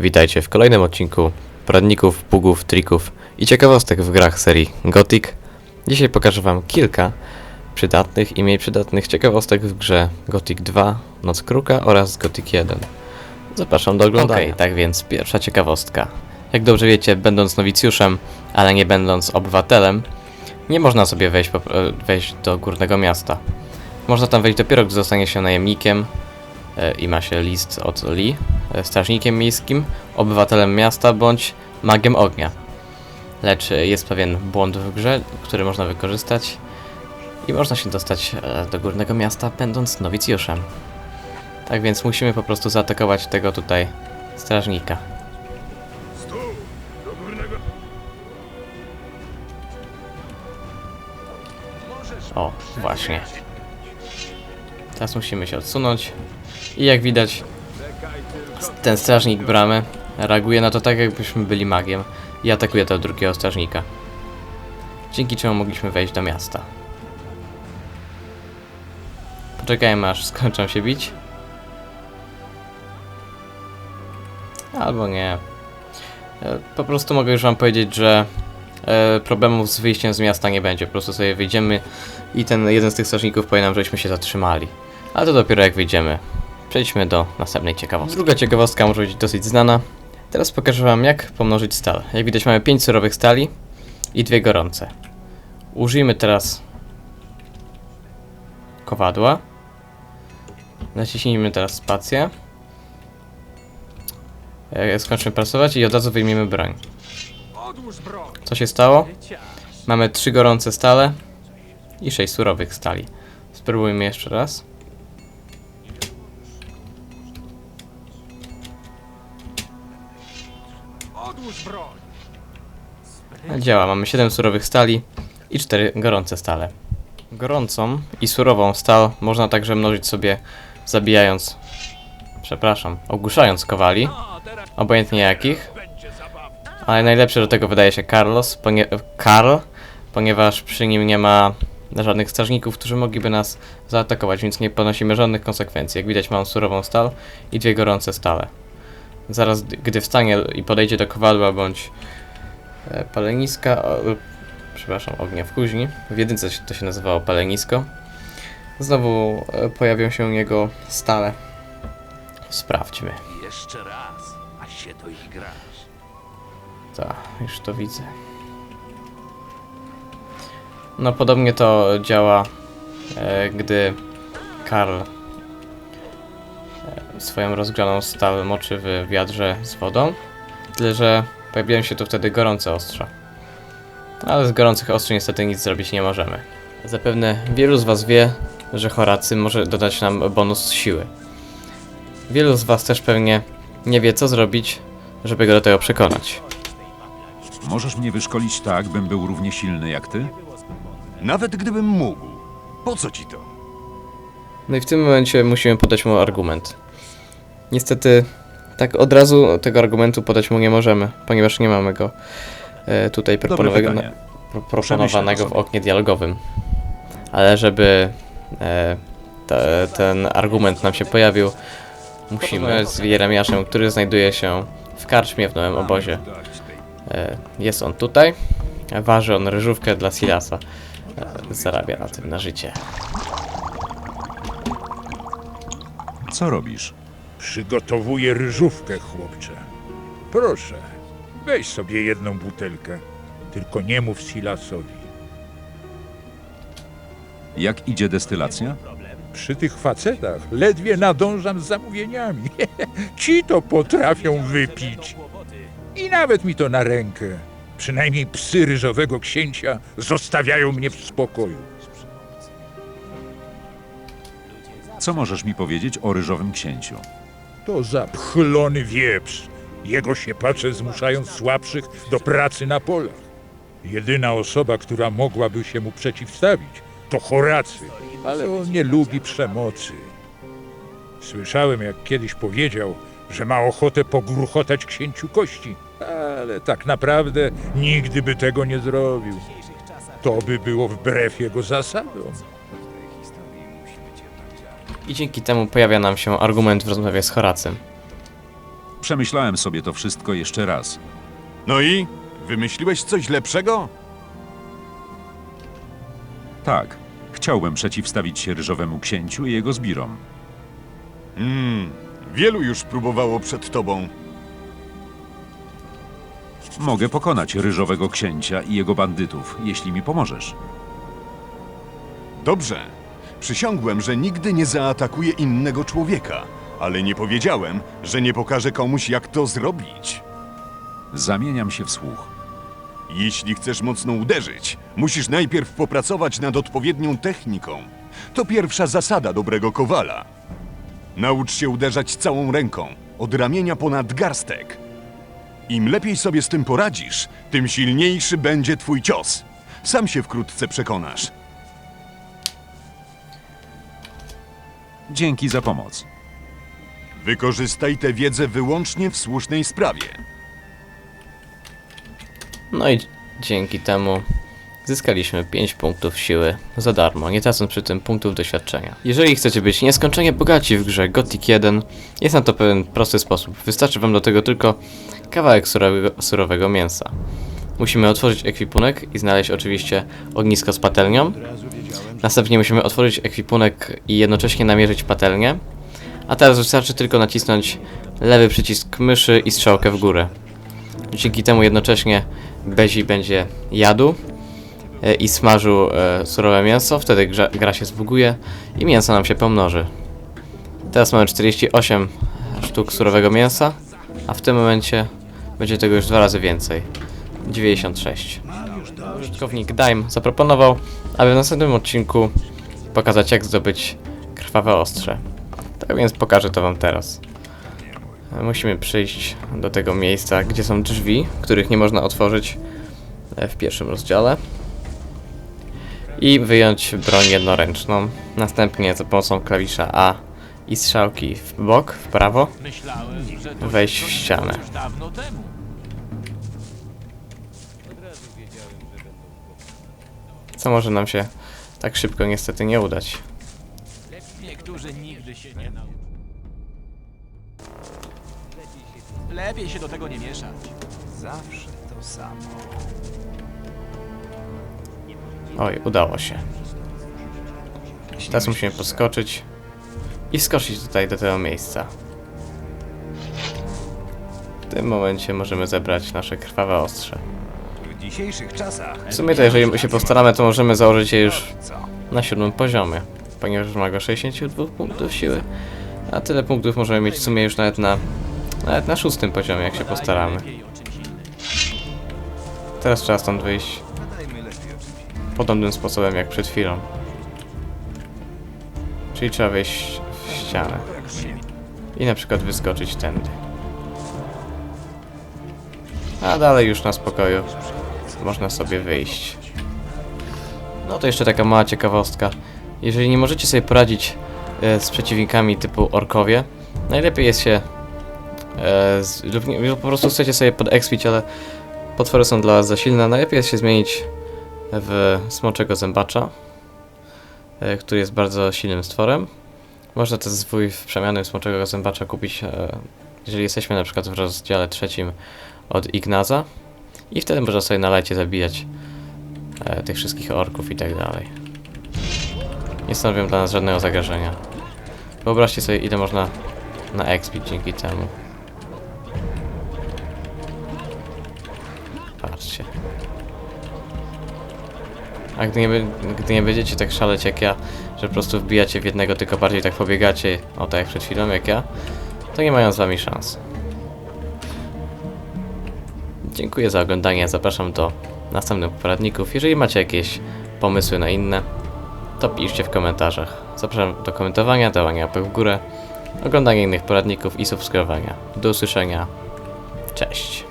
Witajcie w kolejnym odcinku poradników, bugów, trików i ciekawostek w grach serii Gothic. Dzisiaj pokażę Wam kilka przydatnych i mniej przydatnych ciekawostek w grze Gothic 2, Noc Kruka oraz Gothic 1. Zapraszam do oglądania. Okej, tak więc pierwsza ciekawostka. Jak dobrze wiecie, będąc nowicjuszem, ale nie będąc obywatelem, nie można sobie wejść, po, e, wejść do górnego miasta. Można tam wejść dopiero, gdy zostanie się najemnikiem e, i ma się list od Lee, strażnikiem miejskim, obywatelem miasta bądź magiem ognia. Lecz e, jest pewien błąd w grze, który można wykorzystać i można się dostać e, do górnego miasta, będąc nowicjuszem. Tak więc musimy po prostu zaatakować tego tutaj strażnika. O, właśnie. Teraz musimy się odsunąć. I jak widać, ten strażnik bramy reaguje na to tak, jakbyśmy byli magiem i atakuje tego drugiego strażnika. Dzięki czemu mogliśmy wejść do miasta. Poczekajmy aż skończą się bić. Albo nie. E, Po prostu mogę już wam powiedzieć, że e, problemów z wyjściem z miasta nie będzie. Po prostu sobie wyjdziemy i ten jeden z tych strażników powie nam, żeśmy się zatrzymali. Ale to dopiero jak wyjdziemy. Przejdźmy do następnej ciekawostki. Druga ciekawostka może być dosyć znana. Teraz pokażę wam jak pomnożyć stal. Jak widać mamy 5 surowych stali i dwie gorące. Użyjmy teraz kowadła. Naciśnijmy teraz spację. E, Skończymy pracować i od razu wyjmiemy broń. Co się stało? Mamy trzy gorące stale i sześć surowych stali. Spróbujmy jeszcze raz. Działa, mamy 7 surowych stali i 4 gorące stale. Gorącą i surową stal można także mnożyć sobie zabijając, przepraszam, ogłuszając kowali, obojętnie jakich. Ale najlepszy do tego wydaje się Carlos, ponie Karl, ponieważ przy nim nie ma żadnych strażników, którzy mogliby nas zaatakować, więc nie ponosimy żadnych konsekwencji. Jak widać mam surową stal i dwie gorące stale. Zaraz, gdy wstanie i podejdzie do kowadła bądź paleniska, o, e, przepraszam, ognia w kuźni, w jedynce to się nazywało palenisko, znowu e, pojawią się jego stale. Sprawdźmy. Jeszcze raz, a się to ich grasz. Tak, już to widzę. No podobnie to działa, e, gdy Karl e, swoją rozgrzaną stal moczy w wiadrze z wodą, tyle że pojawiają się tu wtedy gorące ostrza. Ale z gorących ostrzy niestety nic zrobić nie możemy. Zapewne wielu z Was wie, że Horacy może dodać nam bonus siły. Wielu z Was też pewnie nie wie co zrobić, żeby go do tego przekonać. Możesz mnie wyszkolić tak, bym był równie silny jak ty? Nawet gdybym mógł. Po co ci to? No i w tym momencie musimy podać mu argument. Niestety, tak od razu tego argumentu podać mu nie możemy, ponieważ nie mamy go e, tutaj proponowanego, pro, proponowanego w oknie dialogowym. Ale żeby e, te, ten argument nam się pojawił, musimy z Jeremiaszem, który znajduje się w karczmie w nowym obozie. E, jest on tutaj, waży on ryżówkę dla Silasa. E, zarabia na tym na życie. Co robisz? Przygotowuję ryżówkę, chłopcze. Proszę, weź sobie jedną butelkę. Tylko nie mów Silasowi. Jak idzie destylacja? Przy tych facetach ledwie nadążam z zamówieniami. Ci to potrafią wypić. I nawet mi to na rękę. Przynajmniej psy ryżowego księcia zostawiają mnie w spokoju. Co możesz mi powiedzieć o ryżowym księciu? To zapchlony wieprz. Jego siepacze zmuszają słabszych do pracy na polach. Jedyna osoba, która mogłaby się mu przeciwstawić, to Horacy, ale on nie lubi przemocy. Słyszałem, jak kiedyś powiedział, że ma ochotę pogruchotać księciu kości, ale tak naprawdę nigdy by tego nie zrobił. To by było wbrew jego zasadom. I dzięki temu pojawia nam się argument w rozmowie z Horacem. Przemyślałem sobie to wszystko jeszcze raz. No i? Wymyśliłeś coś lepszego? Tak, chciałbym przeciwstawić się ryżowemu księciu i jego zbirom. Hmm, wielu już próbowało przed tobą. Mogę pokonać ryżowego księcia i jego bandytów, jeśli mi pomożesz. Dobrze. Przysiągłem, że nigdy nie zaatakuję innego człowieka, ale nie powiedziałem, że nie pokażę komuś, jak to zrobić. Zamieniam się w słuch. Jeśli chcesz mocno uderzyć, musisz najpierw popracować nad odpowiednią techniką. To pierwsza zasada dobrego kowala. Naucz się uderzać całą ręką, od ramienia ponad garstek. Im lepiej sobie z tym poradzisz, tym silniejszy będzie twój cios. Sam się wkrótce przekonasz. Dzięki za pomoc. Wykorzystaj tę wiedzę wyłącznie w słusznej sprawie. No i dzięki temu zyskaliśmy 5 punktów siły za darmo, nie tracąc przy tym punktów doświadczenia. Jeżeli chcecie być nieskończenie bogaci w grze Gothic 1, jest na to pewien prosty sposób. Wystarczy wam do tego tylko kawałek surowego, surowego mięsa. Musimy otworzyć ekwipunek i znaleźć oczywiście ognisko z patelnią. Następnie musimy otworzyć ekwipunek i jednocześnie namierzyć patelnię. A teraz wystarczy tylko nacisnąć lewy przycisk myszy i strzałkę w górę. Dzięki temu jednocześnie Bezi będzie jadł e, i smażył e, surowe mięso, wtedy gra, się zbuguje i mięso nam się pomnoży. Teraz mamy 48 sztuk surowego mięsa, a w tym momencie będzie tego już dwa razy więcej. 96. Użytkownik Dime zaproponował, aby w następnym odcinku pokazać jak zdobyć krwawe ostrze. Tak więc pokażę to wam teraz. Musimy przyjść do tego miejsca, gdzie są drzwi, których nie można otworzyć e, w pierwszym rozdziale. I wyjąć broń jednoręczną. Następnie za pomocą klawisza A i strzałki w bok, w prawo, wejść w ścianę. Co może nam się tak szybko niestety nie udać. Niektórzy nigdy się nie nauczą. Lepiej się do tego nie mieszać. Zawsze to samo. Oj, udało się. Teraz musimy podskoczyć i wskoczyć tutaj do tego miejsca. W tym momencie możemy zebrać nasze krwawe ostrze. Dzisiejszych czasach. W sumie to jeżeli się postaramy, to możemy założyć je już na siódmym poziomie, ponieważ wymaga 62 punktów siły, a tyle punktów możemy mieć w sumie już nawet na, nawet na szóstym poziomie, jak się postaramy. Teraz trzeba stąd wyjść podobnym sposobem jak przed chwilą. Czyli trzeba wejść w ścianę i na przykład wyskoczyć tędy. A dalej już na spokoju można sobie wyjść. No to jeszcze taka mała ciekawostka. Jeżeli nie możecie sobie poradzić e, z przeciwnikami typu orkowie, najlepiej jest się e, lub, po prostu chcecie sobie podekspić, ale potwory są dla was za silne, najlepiej jest się zmienić w smoczego zębacza, e, który jest bardzo silnym stworem. Można ten zwój w przemiany smoczego zębacza kupić, jeżeli jesteśmy na przykład w rozdziale trzecim od Ignaza. I wtedy można sobie na lecie zabijać e, tych wszystkich orków i tak dalej. Nie stanowią dla nas żadnego zagrożenia. Wyobraźcie sobie ile można na expić dzięki temu. Patrzcie. A gdy nie, gdy nie będziecie tak szaleć jak ja, że po prostu wbijacie w jednego, tylko bardziej tak pobiegacie, o tak jak przed chwilą jak ja, to nie mają z wami szans. Dziękuję za oglądanie, zapraszam do następnych poradników. Jeżeli macie jakieś pomysły na inne, to piszcie w komentarzach. Zapraszam do komentowania, dawania łapek w górę, oglądania innych poradników i subskrybowania. Do usłyszenia. Cześć.